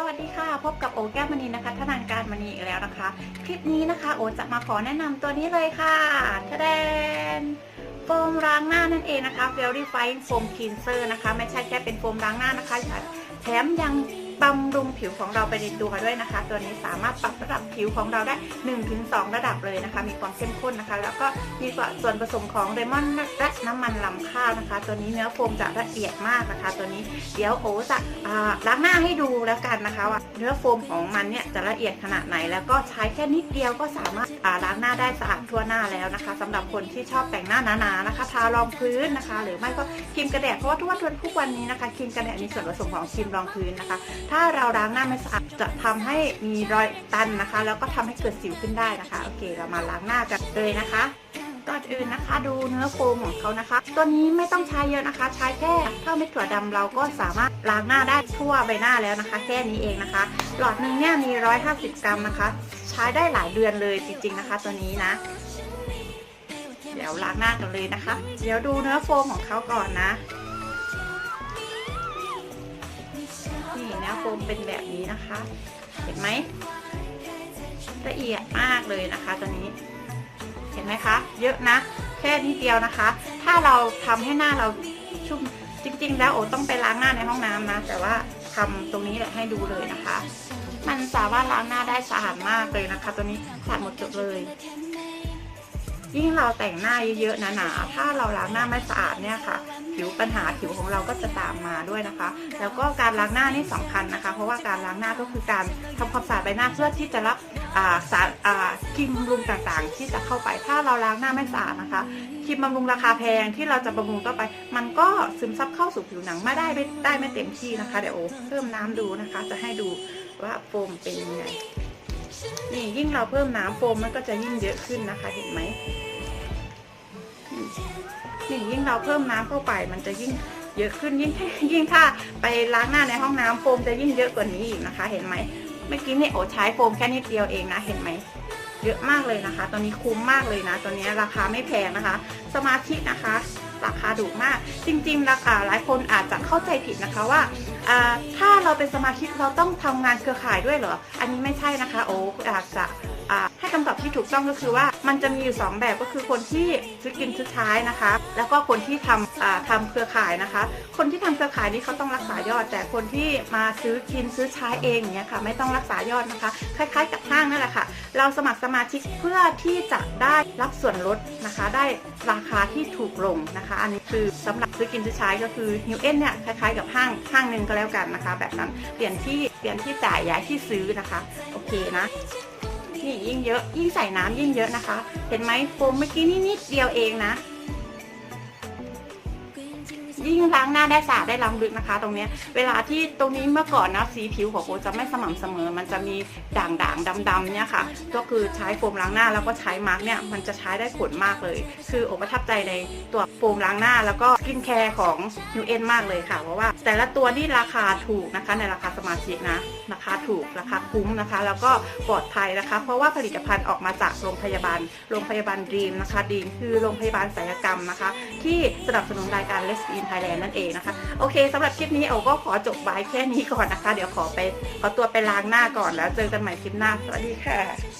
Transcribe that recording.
สวัสดีค่ะ พบกับโอแก้วมณีนะคะทนานการมณีอีกแล้วนะคะ คลิปนี้นะคะโอจะมาขอแนะนำตัวนี้เลยค่ะทะเดนโฟมล้างหน้านั่นเองนะคะ Very Fine Foam Cleanser นะคะ ไม่ใช่แค่เป็นโฟมล้างหน้านะคะ แถมยัง บำรุงผิวของเราไปในตัวด้วยนะคะ ตัวนี้สามารถปรับระดับผิวของเราได้ 1-2 ระดับเลยนะคะ มีความเข้มข้นนะคะ แล้วก็มีส่วนผสมของเลมอนและน้ำมันลำข้าวนะคะ ตัวนี้เนื้อโฟมจะละเอียดมากนะคะ ตัวนี้เดี๋ยวโอจะล้างหน้าให้ดูแล้วกันนะคะว่าเนื้อโฟมของมันเนี่ยจะละเอียดขนาดไหน แล้วก็ใช้แค่นิดเดียวก็สามารถล้างหน้าได้สะอาดทั่วหน้าแล้วนะคะสำหรับคนที่ชอบแต่งหน้าหนาๆนะคะ ทารองพื้นนะคะ หรือไม่ก็ครีมกันแดดเพราะว่าทุกวันทุกวันนี้นะคะครีมกันแดดมีส่วนผสมของครีมรองพื้นนะคะถ้าเราล้างหน้าไม่สะอาดจะทำให้มีรอยตันนะคะ แล้วก็ทำให้เกิดสิวขึ้นได้นะคะ โอเค เรามาล้างหน้ากันเลยนะคะก่อนอื่นนะคะ ดูเนื้อโฟมของเขานะคะ ตัวนี้ไม่ต้องใช้เยอะนะคะ ใช้แค่เท่าเม็ดถั่วดำเราก็สามารถล้างหน้าได้ทั่วใบหน้าแล้วนะคะ แค่นี้เองนะคะ หลอดหนึ่งเนี่ยมี 150 กรัมนะคะ ใช้ได้หลายเดือนเลยจริง ๆนะคะ ตัวนี้นะ เดี๋ยวล้างหน้ากันเลยนะคะ เดี๋ยวดูเนื้อโฟมของเขาก่อนนะ มเป็นแบบนี้นะคะ เห็นไหมละเอียดมากเลยนะคะตัวนี้ เห็นไหมคะ เยอะนะ แค่นิดเดียวนะคะ ถ้าเราทำให้หน้าเราชุ่มจริง ๆ แล้วโอต้องไปล้างหน้าในห้องน้ำนะ แต่ว่าทำตรงนี้แหละให้ดูเลยนะคะ มันสามารถล้างหน้าได้สะอาดมากเลยนะคะ ตัวนี้สะอาดหมดจดเลย ยิ่งเราแต่งหน้าเยอะๆหนาๆถ้าเราล้างหน้าไม่สะอาดเนี่ยค่ะ ผิวปัญหาผิวของเราก็จะตามมาด้วยนะคะ แล้วก็การล้างหน้านี่สำคัญนะคะ เพราะว่าการล้างหน้าก็คือการทำความสะอาดใบหน้าเพื่อที่จะรับสารครีมบำรุงต่างๆ ที่จะเข้าไปถ้าเราล้างหน้าไม่สะอาดนะคะครีมบำรุงราคาแพงที่เราจะบำรุงเข้าไป มันก็ซึมซับเข้าสู่ผิวหนังไม่ได้ไม่ได้ไม่เต็มที่นะคะเดี๋ยวโอเพิ่มน้ำดูนะคะ จะให้ดูว่าโฟมเป็นยังไง ยิ่งเราเพิ่มน้ำโฟมมันก็จะยิ่งเยอะขึ้นนะคะเห็นไหมนี่ยิ่งเราเพิ่มน้ำเข้าไป มันจะยิ่งเยอะขึ้นยิ่งยิ่งถ้าไปล้างหน้าในห้องน้ำโฟมจะยิ่งเยอะกว่านี้อีกนะคะ เห็นไหมเมื่อกี้เนี่ยโอใช้โฟมแค่นิดเดียวเองนะเห็นไหมเยอะมากเลยนะคะตัวนี้คุ้มมากเลยนะตัวนี้ราคาไม่แพงนะคะ สมาธินะคะ ราคาถูกมาก จริงๆราคาหลายคนอาจจะเข้าใจผิดนะคะว่าถ้าเราเป็นสมาชิกเราต้องทำงานเครือข่ายด้วยเหรอ อันนี้ไม่ใช่นะคะ โอ้อากจะให้คำตอบที่ถูกต้องก็คือว่ามันจะมีอยู่ 2 แบบก็คือคนที่ซื้อกินซื้อใช้นะคะ แล้วก็คนที่ทำทำเครือข่ายนะคะ คนที่ทำเครือข่ายนี่เขาต้องรักษายอด แต่คนที่มาซื้อกินซื้อใช้เองอย่างเงี้ยค่ะไม่ต้องรักษายอดนะคะ คล้ายๆกับห้างนั่นแหละค่ะ เราสมัครสมาชิกเพื่อที่จะได้รับส่วนลดนะคะ ได้ราคาที่ถูกลงนะคะ อันนี้คือสำหรับซื้อกินซื้อใช้ก็คือฮิวเอ็นเนี่ยคล้ายๆกับห้างห้างหนึ่งก็แล้วกันนะคะ แบบนั้นเปลี่ยนที่เปลี่ยนที่จ่ายย้ายที่ซื้อนะคะ โอเคนะนี่ยิ่งเยอะยิ่งใส่น้ำยิ่งเยอะนะคะ เห็นไหมโฟมเมื่อกี้นี่นิดเดียวเองนะ ยิ่งล้างหน้าได้สะอาดได้ล้ำลึกนะคะ ตรงนี้เวลาที่ตรงนี้เมื่อก่อนนะสีผิวของโอจะไม่สม่ำเสมอ มันจะมีด่างด่างดำดำๆเนี่ยค่ะ ก็คือใช้โฟมล้างหน้าแล้วก็ใช้มาร์กเนี่ยมันจะใช้ได้ผลมากเลย คือโอประทับใจในตัวโฟมล้างหน้า แล้วก็สกินแคร์ของยูเอ็นมากเลยค่ะเพราะว่าแต่ละตัวนี่ราคาถูกนะคะในราคาสมาชิกนะ ราคาถูกราคาคุ้มนะคะ แล้วก็ปลอดภัยนะคะ เพราะว่าผลิตภัณฑ์ออกมาจากโรงพยาบาล โรงพยาบาลดีมนะคะดีมคือโรงพยาบาลศัลยกรรมนะคะ ที่สนับสนุนรายการเลสบีนไทยแลนด์นั่นเองนะคะ โอเคสำหรับคลิปนี้เอก็ขอจบไว้แค่นี้ก่อนนะคะ เดี๋ยวขอไปขอตัวไปล้างหน้าก่อนแล้วเจอกันใหม่คลิปหน้าสวัสดีค่ะ